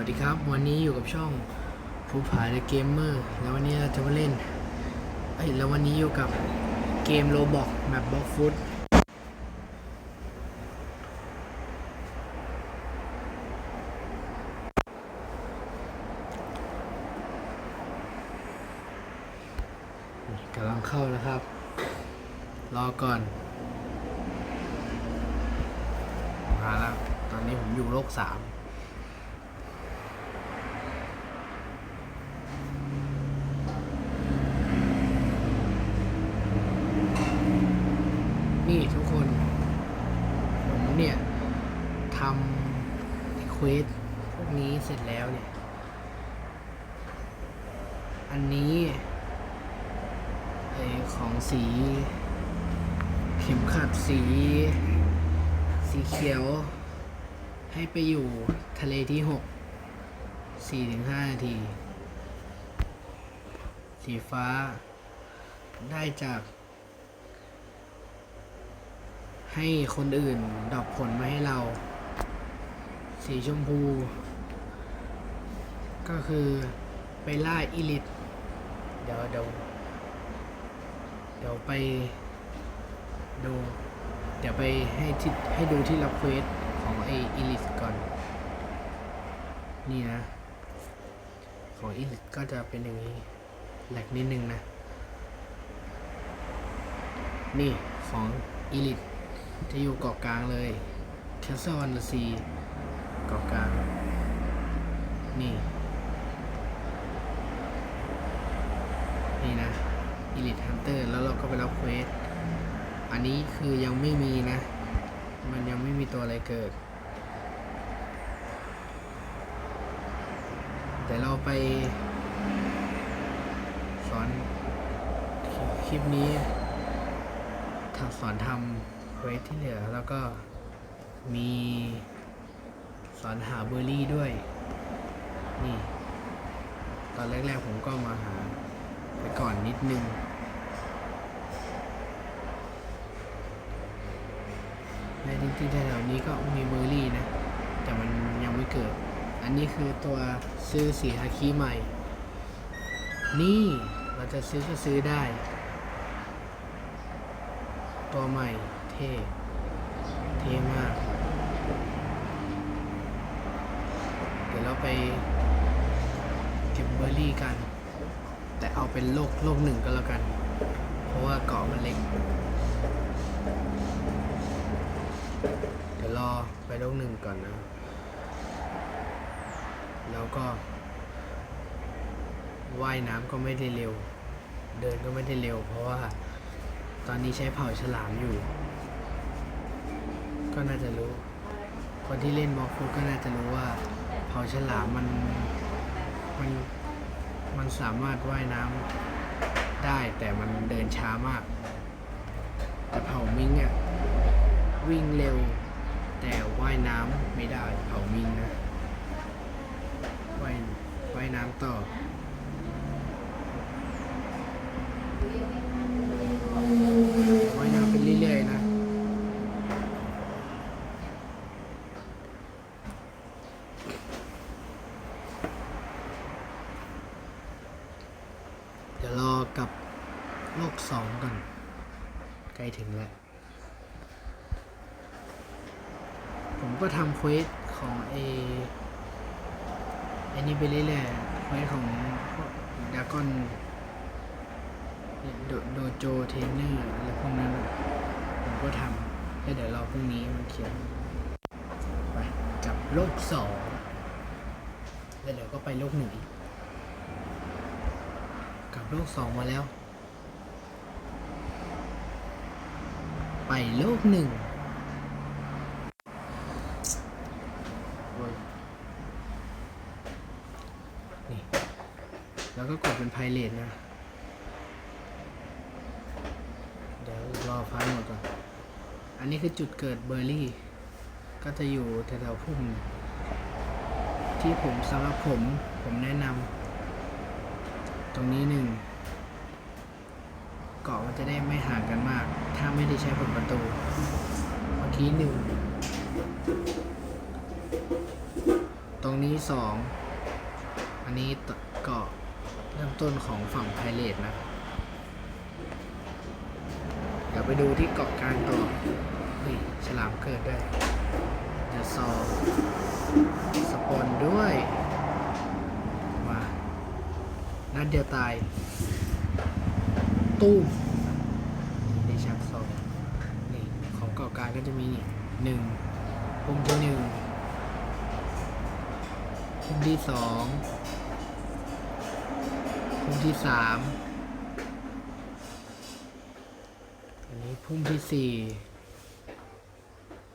วัสดีครับ วันนี้อยู่กับช่องภูผาเดอะเกมเมอร์แล้ววันนี้เราจะมาเล่นเอ้ยแล้ววันนี้อยู่กับเกมโรบอกแมปบล็อกฟุตกำลังเข้านะครับ รอก่อนมาแล้ว ตอนนี้ผมอยู่โลกสาม นี่ทุกคน ผมเนี่ยทำเควสพวกนี้เสร็จแล้วเนี่ย อันนี้ไอ ของสี เข็มขัดสี สีเขียว ให้ไปอยู่ทะเลที่หกสี่ถึงห้านาที สีฟ้า ได้จาก ให้คนอื่นดรอปผลมาให้เรา สีชมพู ก็คือไปล่าอิลิทเดี๋ยวเดี๋ยว เดี๋ยวไปดูเดี๋ยวไปให้ที่ให้ดูที่รับเควสของไออิลิทก่อน นี่นะ ของอิลิทก็จะเป็นอย่างนี้แหลกนิดนึงนะ นี่ของอิลิทจะอยู่เกาะกลางเลย Castle on the Sea เกาะกลาง นี่ นี่นะ Elite Hunter แล้วเราก็ไปรับเควส อันนี้คือยังไม่มีนะ มันยังไม่มีตัวอะไรเกิด แต่เราไปสอนคลิปนี้สอนทำเควสที่เหลือ แล้วก็มีสอนหาเบอร์รี่ด้วย นี่ ตอนแรกๆผมก็มาหาไปก่อนนิดนึง ในจริงๆแถวนี้ก็มีเบอร์รี่นะ แต่มันยังไม่เกิด อันนี้คือตัวซื้อสีฮาคิใหม่ นี่เราจะซื้อก็ซื้อได้ ตัวใหม่เท่เท่มาก เดี๋ยวเราไปเก็บเบอร์รี่กัน แต่เอาเป็นโลกโลกหนึ่งก็แล้วกัน เพราะว่าเกาะมันเล็ก เดี๋ยว รอไปโลกหนึ่งก่อนนะ แล้วก็ว่ายน้ำก็ไม่ได้เร็ว เดินก็ไม่ได้เร็ว เพราะว่าตอนนี้ใช้เผาฉลามอยู่ ก็น่าจะรู้ คนที่เล่นบล็อกฟุตก็น่าจะรู้ว่า เผาฉลามมันมันมันสามารถว่ายน้ำได้แต่มันเดินช้ามาก แต่เผามิงอะวิ่งเร็ว แต่ว่ายน้ำไม่ได้เผามิงนะว่ายว่ายน้ำต่อ ว่ายน้ำไปเรื่อยๆนะ เดี๋ยวรอกับโลกสองก่อน ใกล้ถึงแล้ว ผมก็ทำ เควสของเอไอ้นี่ไปเรื่อยๆเควสของดากอนโดโจเทนเนอร์อะไรพวกนั้นผมก็ทำแล้วเดี๋ยวรอพรุ่งนี้มันเขียนไปกับโลกสองแล้วเดี๋ยวก็ไปโลกหนึ่งกับโลกสองมาแล้ว ไปโลกหนึ่งโอ้ยนี่ แล้วก็กดเป็นไพเรตนะ เดี๋ยวรอไฟล์หมดก่อน อันนี้คือจุดเกิดเบอร์รี่ ก็จะอยู่แถวๆพุ่ม ที่ผมสำหรับผมผมแนะนำตรงนี้หนึ่งเกาะมันจะได้ไม่ห่างกันมาก ถ้าไม่ได้ใช้ผลประตูเมื่อกี้หนึ่งตรงนี้สองอันนี้เกาะ เริ่มต้นของฝั่งไพเรตนะ เดี๋ยวไปดูที่เกาะกลางต่อนี่ฉลามเกิดได้เดอะซอสปอนด้วย มานัดเดียวตาย ตู้มในฉากสองนี่ของเกาะกลางก็จะมีนี่หนึ่งปุ่มที่หนึ่งปุ่มที่สอง ปุ่มที่สามอันนี้พุ่มที่สี่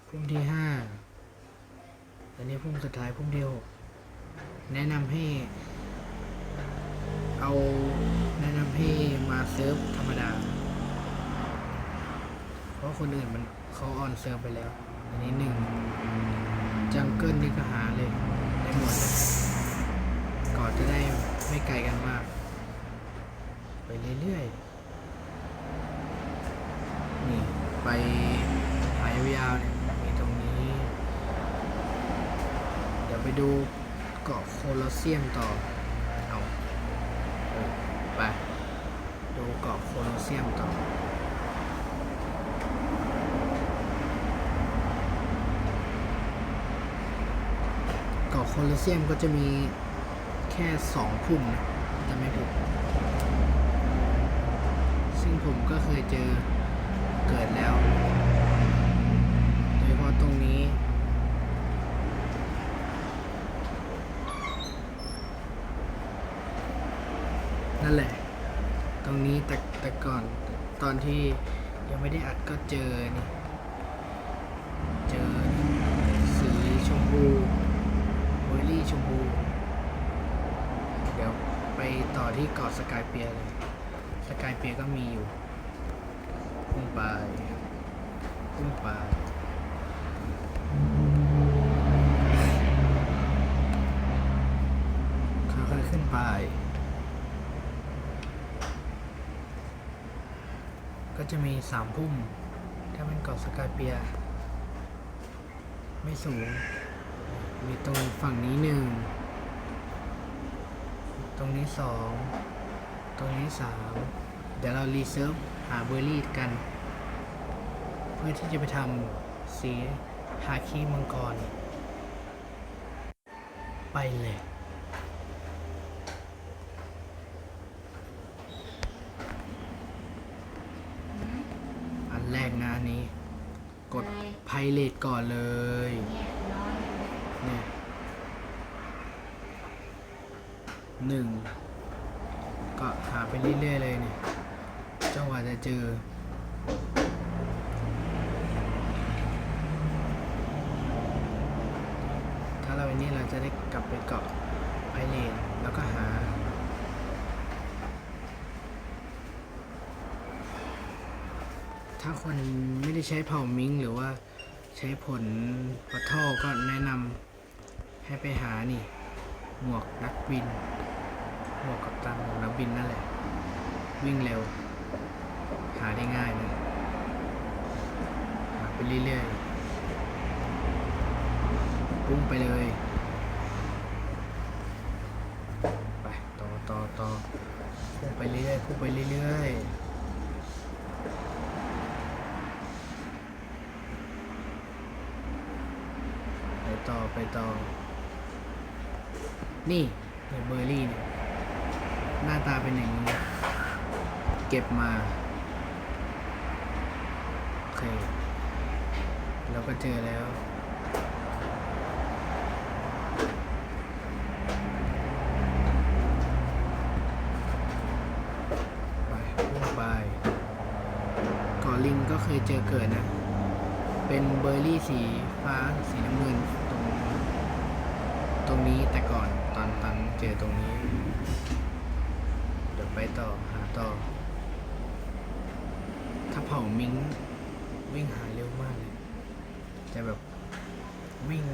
พุ่มที่ห้าอันนี้พุ่มสุดท้ายพุ่มที่หกแนะนำให้เอาแนะนำให้มาเซิร์ฟธรรมดา เพราะคนอื่นมันเขาออนเซิร์ฟไปแล้ว อันนี้หนึ่งจังเกิลนี่ก็หาเลย ได้หมดเลยก่อนจะได้ไม่ไกลกันมาก ไปเรื่อยๆ นี่ ไปหายยาวๆเนี่ยมีตรงนี้ เดี๋ยวไปดูเกาะโคลอเซียมต่อ เอาไป ดูเกาะโคลอเซียมต่อเกาะโคลอเซียมก็จะมีแค่สองพุ่มนะจะไม่ผิด ซึ่งผมก็ เจอเกิดแล้วโดยเฉพาะตรงนี้ นั่นแหละ ตรงนี้แต่แต่ก่อนตอนที่ยังไม่ได้อัดก็เจอนี่เจอสีชมพูเบอร์รี่ชมพูเดี๋ยวไปต่อที่เกาะสกายเปียเลย สกายเปียก็มีอยู่ ไปพุ่งไป ค่อยๆขึ้นไป ก็จะมีสามพุ่ม ถ้าเป็นเกาะสกายเปีย ไม่สูง มีตรงฝั่งนี้หนึ่ง ตรงนี้สอง ตรงนี้สามเดี๋ยวเรารีเซิร์ฟหาเบอร์รี่กัน พื่อที่จะไปทำสีฮาคิมังกร ไปเลยอันแรกนะอันนี้ กดไพเรตก่อนเลยเนี่ยหนึ่งก็หาไปเรื่อยๆเลยเนี่ยจังหวะจะเจอ ถ้าเราอันนี้เราจะ ได้กลับไปเกาะไพเรตแล้วก็หา ถ้าคนไม่ได้ใช้เผ่ามิงหรือว่าใช้ผลปัทอก็แนะนำให้ไปหานี่ หมวกนักบิน หมวกกับตันหมวกนักบินนั่นแหละ วิ่งเร็ว หาได้ง่ายนะหาไปเรื่อยๆปุ้งไปเลย ไป ต่อต่อต่อพุ่ง ไปเรื่อยๆพุ่งไปเรื่อยๆไปต่อไปต่อ นี่เนี่ยเบอร์รี่เนี่ยหน้าตาเป็นอย่างนี้ เก็บมา โอเค เราก็เจอแล้ว ไปพุ่งไปเกาะลิงก็ เจอเกิดนะ เป็นเบอร์รี่สีฟ้าสีน้ำเงินตรง ตรงนี้แต่ก่อนตอนตอนเจอตรงนี้ เดี๋ยวไปต่อหาต่อ ถ้าเผามิงวิ่งหาเร็วมากเลยจะแบบวิ่ง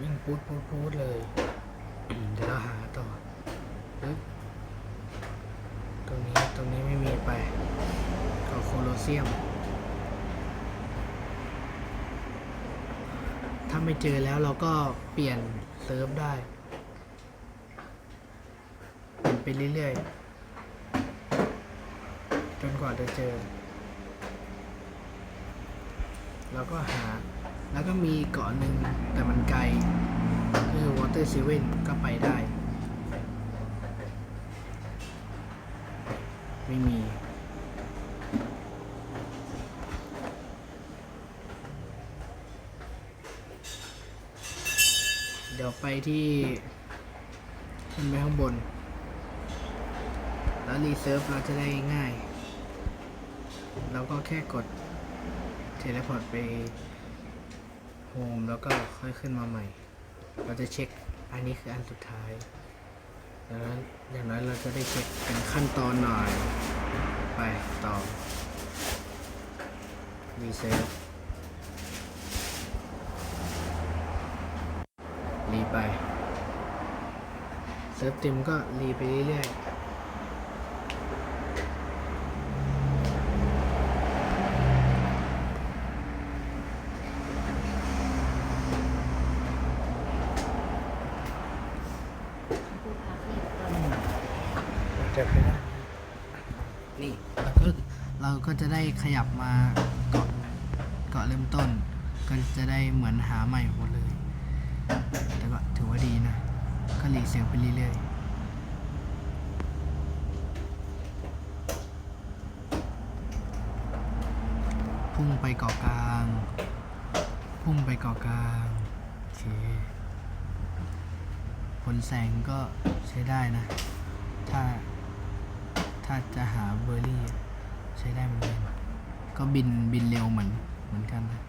วิ่งปูดปูดปูดเลย เดี๋ยวเราหาต่อปึ๊บตรงนี้ตรงนี้ไม่มีไปก็โคโล เซียม ถ้าไม่เจอแล้วเราก็เปลี่ยนเซิร์ฟได้ เปลี่ยนไปเรื่อยๆ จนกว่าจะเจอ แล้วก็หา แล้วก็มีเกาะหนึ่งแต่มันไกล คือ Water Seven ก็ไปได้ ไม่มี เดี๋ยวไป ที่ขึ้นไปข้างบน แล้วรีเซิร์ฟเราจะได้ง่าย เราก็แค่กดเทเลพอร์ตไปโฮมแล้วก็ค่อยขึ้นมาใหม่ เราจะเช็คอันนี้คืออันสุดท้ายดังนั้นอย่างน้อยเราจะได้เช็คเป็นขั้นตอนหน่อย ไปต่อรีเซิร์ฟ รีไป เซิร์ฟเต็มก็รีไปเรื่อยๆจะไปได้นี่แล้วก็เราก็จะได้ขยับมาเกาะเกาะเริ่มต้น ก็จะได้เหมือนหาใหม่หมดเลย แต่ก็ถือว่าดีนะ ก็หลีเสียงไปเรื่อยๆพุ่งไปเกาะกลาง พุ่งไปเกาะกลาง โอเค ผลแสงก็ใช้ได้นะ ถ้า ถ้าจะหาเบอร์รี่ ใช้ได้เหมือนกัน ก็บินบินเร็วเหมือนเหมือนกันนะ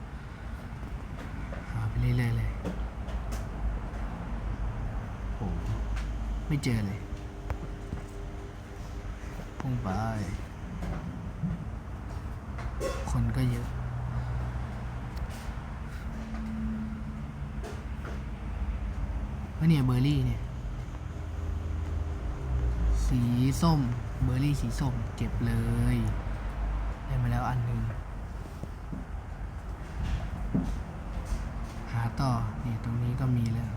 หาไปเรื่อยๆเลย โอ้ ไม่เจอเลยพุ่งไป คนก็เยอะว่าเนี่ยเบอร์รี่เนี่ย สีส้ม เบอร์รี่สีส้ม เก็บเลย ได้มาแล้วอันหนึ่งหาต่อ นี่ตรงนี้ก็มีแล้ว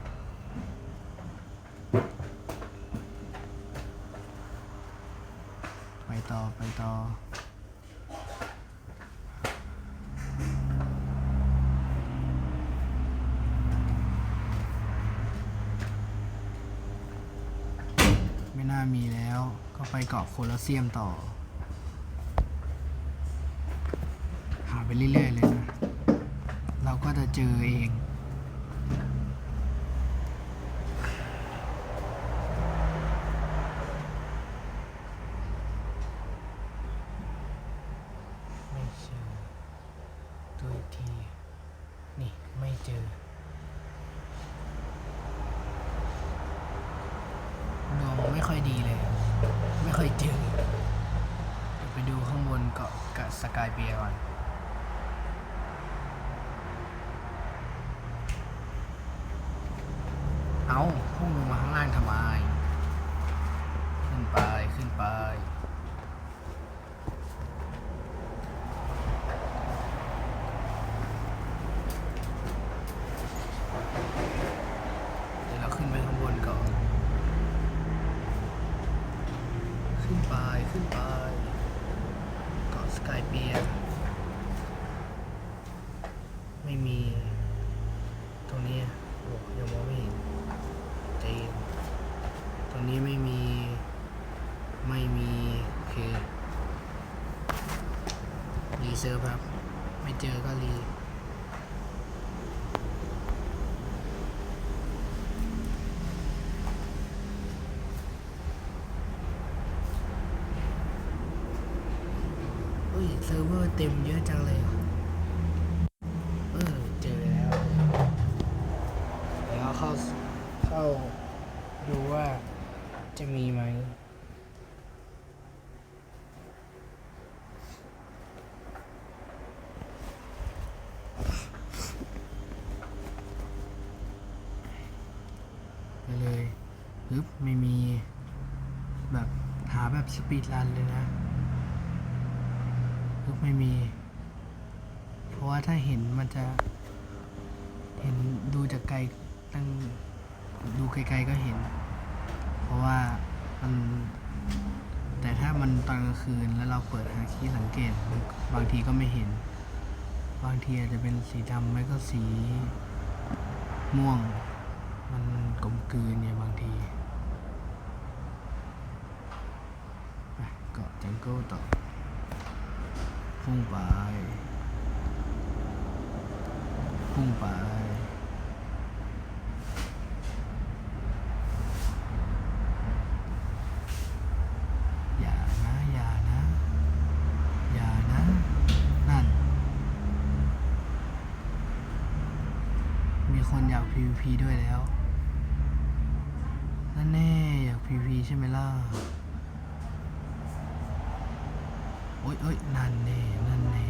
ไปต่อ ไปต่อ ไม่น่ามีแล้ว ก็ไป เกาะโคลอสเซียมต่อ หาไปเรื่อยๆเลยนะ เราก็จะเจอเองไม่เจอตัวที นี่ ไม่เจอ ดวงไม่ค่อยดีเลย ไม่ค่อยเจอเดี๋ยวไปดูข้างบนเกาะกะสกายเบียร์ก่อน เอาพุ่งลงมาข้างล่างทำไม ขึ้นไป ขึ้นไป เดี๋ยวเราขึ้นไปข้างบนก่อน ขึ้นไป ขึ้นไปเกาะสกายเปียร์ไม่มี ตรงนี้โอ้ยังมองไม่เห็นใจเย็นต รงนี้ไม่มี ไม่มี โอเค รีเซิร์ฟครับ ไม่เจอก็รีอุ้ยเซิร์ฟเวอร์เต็มเยอะจังเลยอะเออ เจอแล้ว เดี๋ยวเข้าเข้าดูว่าจะมีไหม ไปเลยปึ๊บไม่มี แบบหาแบบส ปีดรันเลยนะปึ๊บไม่มี เพราะว่าถ้าเห็นมันจะ เห็นดูจากไกลตั้งดูไกลๆก็เห็น เพราะว่ามัน แต่ถ้ามันตอนกลางคืนแล้วเราเปิดหาคีย์สังเกต บางทีก็ไม่เห็น บางทีอาจจะเป็นสีดำไม่ก็สีม่วง มันกลมกลืนเนี่ยบางทีไปเกาะจังเกิลต่อพุ่งไป พุ่งไป อย่านะ อย่านะ อย่านะ นั่น มีคนอยาก PVP ด้วยแล้วนั่นแน่อยาก PVP ใช่ไหมล่ะ โอ๊ยโอ๊ยนั่นแน่นั่นแน่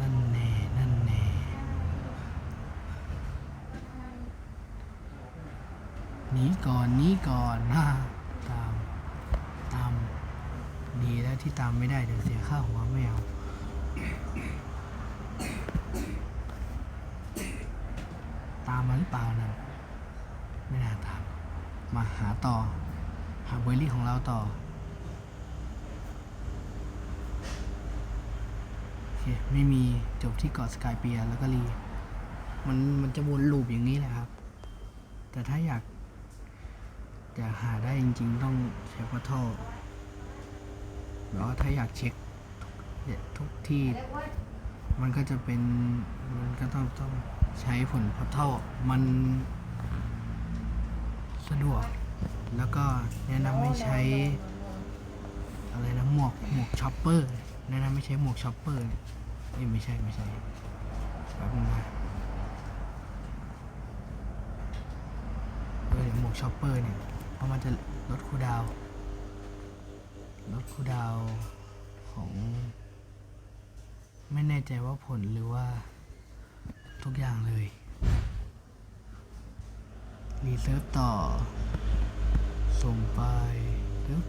นั่นแน่นั่นแน่หนีก่อนหนีก่อนนะตามตามดีแล้วที่ตามไม่ได้เดี๋ยวเสียค่าหัวไม่เอาตามมาหรือเปล่านะไม่น่าตาม มาหาต่อ หาเบอร์รี่ของเราต่อ โอ เคไม่มีจบที่เกาะสกายเปียแล้วก็รีมันมันจะวนลูปอย่างนี้แหละครับ แต่ถ้าอยากอยากหาได้จริง ๆ ต้องใช้พอทัลแล้วถ้าอยากเช็คทุกที่มันก็จะเป็นมันก็ต้องต้องใช้ผลพอทัลมันสะดวก แล้วก็แนะนำให้ใช้อะไรนะหมวกหมวกช็อปเปอร์ แนะนำไม่ใช้หมวกช็อปเปอร์เอ้ยไม่ใช่ไม่ใช่แป๊บนึงนะเออหมวกช็อปเปอร์เนี่ยเพราะมันจะลดคูดาวลดคูดาวของ ไม่แน่ใจว่าผลหรือว่าทุกอย่างเลย รีเซิร์ฟต่อ ส่งไปปึ๊บ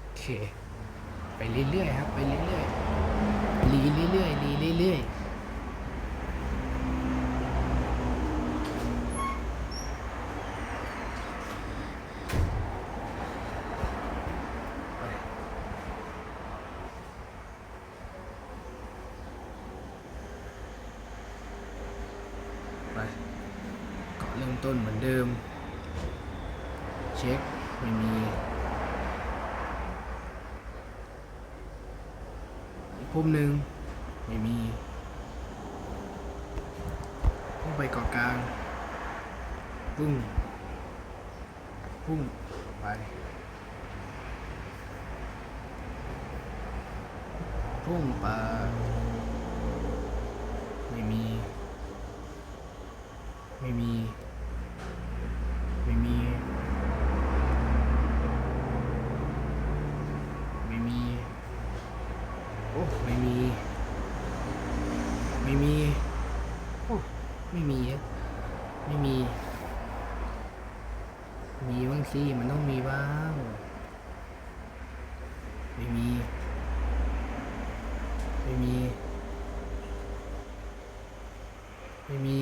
โอเค ไปเรื่อยๆครับ ไปเรื่อยๆรีเรื่อยๆรีเรื่อยๆไปเกาะเริ่มต้นเหมือนเดิม เช็ค ไม่มี อีกพุ่มหนึ่งไม่มีพุ่งไปเกาะกลางปุ้งพุ่งไป พุ่งป่าไม่มี ไม่มี โอ้ไม่มี ไม่มี โอ้ไม่มีอะไม่มี มีบ้างสิ มันต้องมีบ้าง ไม่มี ไม่มี ไม่มี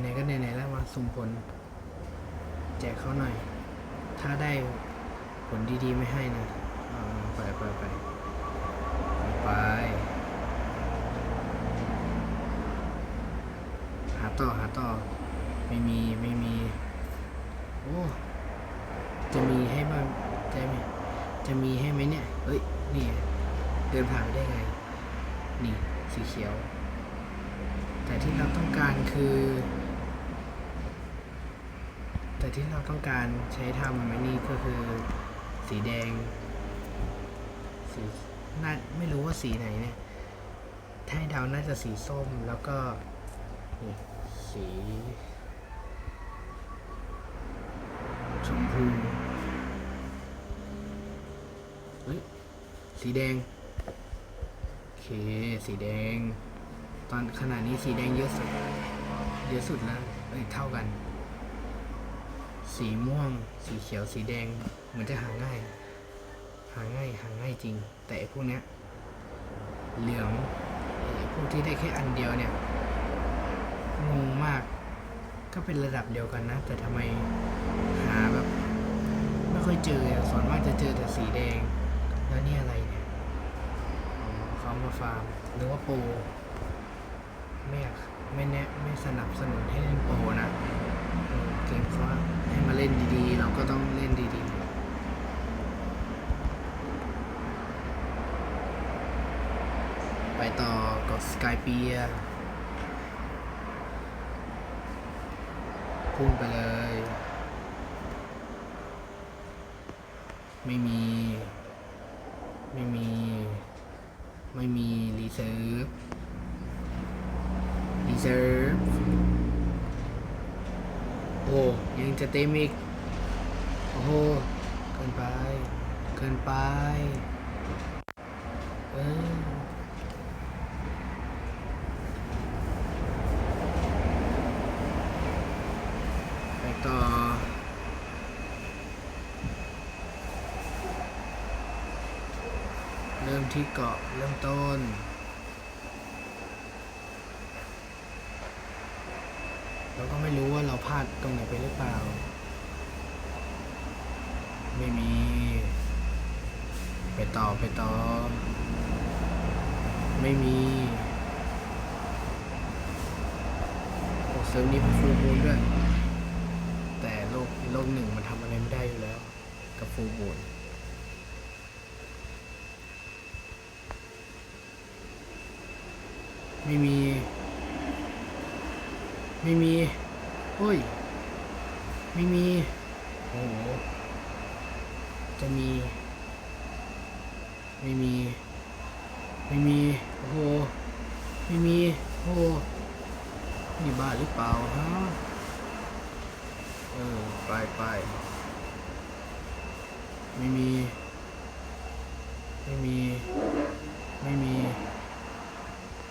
ไหนๆก็ไหนๆแล้วมา สุ่มผล แจกเขาหน่อย ถ้าได้ผลดีๆไม่ให้นะไปไปไปไปหาต่อหาต่อ ไม่มีไม่มี โอ้ จะมีให้บ้างจะมีจะมีให้ไหมเนี่ย เอ้ย นี่ เดินผ่านได้ไง นี่ สีเขียว แต่ที่เราต้องการคือ แต่ที่เราต้องการใช้ทำไอ้นี่ก็คือสีแดง สีน่าไม่รู้ว่าสีไหนเนี่ยถ้าเดาน่าจะสีส้มแล้วก็นี่สีชมพูเฮ้ยสีแดงโอเคสีแดง ตอนขนาดนี้สีแดงเยอะสุด เยอะสุดแล้วเอ้ยเท่ากัน สีม่วง สีเขียว สีแดง เหมือนจะหาง่าย หาง่าย หาง่ายจริง แต่พวกเนี้ย เหลืองพวกที่ได้แค่อันเดียวเนี่ย งงมาก ก็เป็นระดับเดียวกันนะ แต่ทำไมหาแบบ ไม่ค่อยเจออะส่วนมากจะเจอแต่สีแดง แล้วนี่อะไรเนี่ยเขามาฟาร์มหรือว่าโปรไม่ไม่แนะไม่สนับสนุนให้เล่นโปรนะ เกมเขาให้มาเล่นดีๆ เราก็ต้องเล่นดีๆไปต่อกดสกายเปียพุ่งไปเลย ไม่มี ไม่มี ไม่มี รีเซิร์ฟรีเซิร์ฟ โอ้ยังจะเต็มอีก โอ้โห เกินไป เกินไป เออไปต่อ เริ่มที่เกาะเริ่มต้น เราก็ ไม่รู้ว่าเราพลาดตรงไหนไปหรือเปล่า ไม่มี ไปต่อไปต่อ ไม่มีโอ้เซิร์ฟนี้เป็นฟูลมูนด้วย แต่โลกโลกหนึ่งมันทำอะไรไม่ได้อยู่แล้ว กับฟูลมูนไม่มี ไม่มี อ้ย ไม่มี โอ้โห จะมี ไม่มี ไม่มี โอ้โห ไม่มี โอ้โห นี่บ้าหรือเปล่าฮะ เออ ไปไป ไม่มี ไม่มี ไม่มี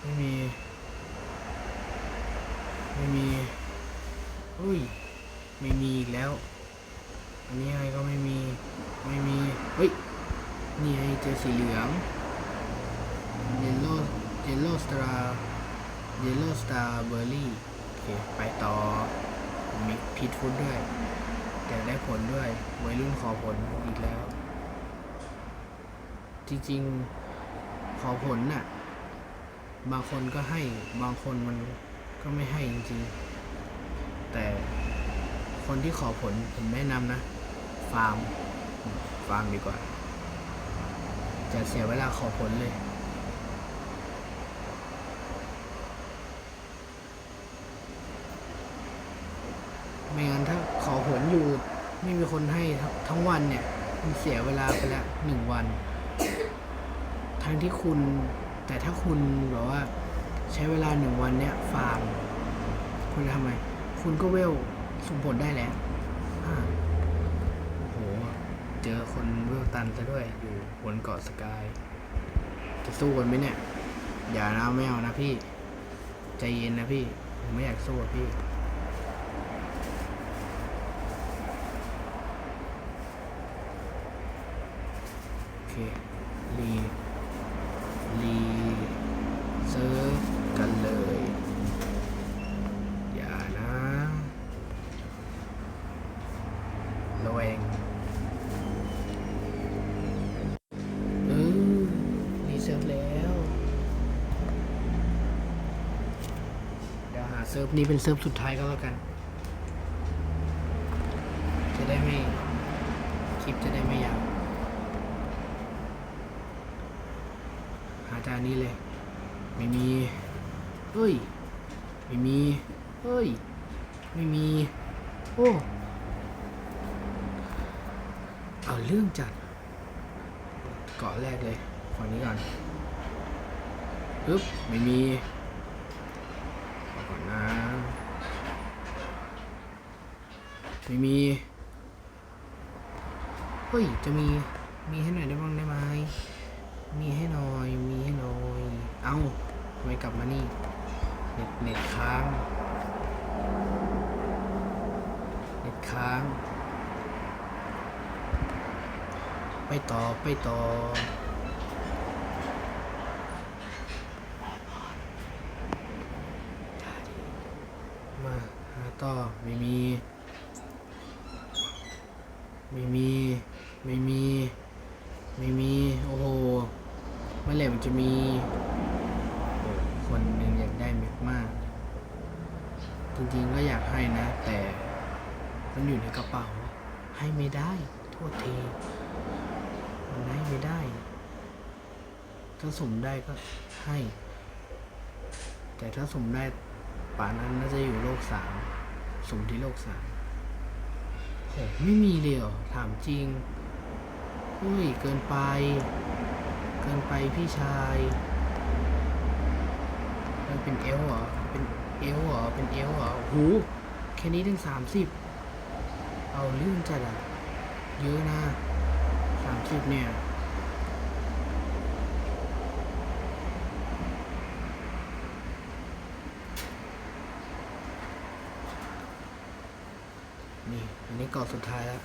ไม่มี ไม่มี อุ้ย ไม่มีอีกแล้ว อันนี้อะไรก็ไม่มี ไม่มี เฮ้ย นี่ไงเจอสีเหลือง yellow yellow star yellow star berry โอเค ไปต่อ มีพีทฟุตด้วย แต่ได้ผลด้วย วัยรุ่นขอผลอีกแล้ว จริงๆ ขอผลน่ะ บางคนก็ให้ บางคนมันก็ไม่ให้จริงๆ แต่คนที่ขอผลผมแนะนำนะ ฟาร์ม ฟาร์มดีกว่า จะเสียเวลาขอผลเลยไม่งั้นถ้าขอผลอยู่ไม่มีคนให้ทั้งวันเนี่ย มันเสียเวลาไปละหนึ่งวัน ทั้งที่คุณ แต่ถ้าคุณแบบว่า ใช้เวลาหนึ่งวันเนี่ยฟาร์ม คุณจะทำไม คุณก็เวลสุ่มผลได้แล้วอ่าโห เจอคนเวลตันซะด้วย อยู่บนเกาะสกาย จะสู้กันไหมเนี่ย อย่านะไม่เอานะพี่ ใจเย็นนะพี่ ผมไม่อยากสู้พี่ โอเค รี รีเซิร์ฟกันเลย อย่านะระแวงเออรีเซิร์ฟแล้ว เซิร์ฟนี้เป็นเซิร์ฟสุดท้ายก็แล้วกัน จะได้ไม่ คลิปจะได้ไม่ยาวหาจานนี้เลย ไม่มีเฮ้ย น็ตค้าง เน็ตค้าง ไปต่อไปต่อมาหาต่อไม่มี ก็ให้ แต่ถ้าสมได้ป่านั้นน่าจะอยู่โลกสามสมที่โลกสามโหไม่มีเลยเหรอถามจริงอุ้ยเกินไป เกินไปพี่ชายเออเป็นเอลเหรอ เป็นเอลเหรอ เป็นเอลเหรอ หู แค่นี้ถึงสามสิบ เอาเรื่องจัดอะเยอะนะสามสิบเนี่ย นี่เกาะสุดท้ายแล้ว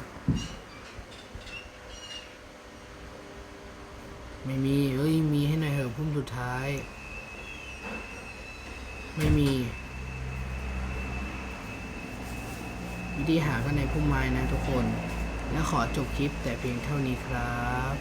ไม่มี เอ้ย มีให้หน่อยเหอะพุ่มสุดท้าย ไม่มี วิธีหาก็ในพุ่มไม้นะทุกคน และขอจบคลิปแต่เพียงเท่านี้ครับ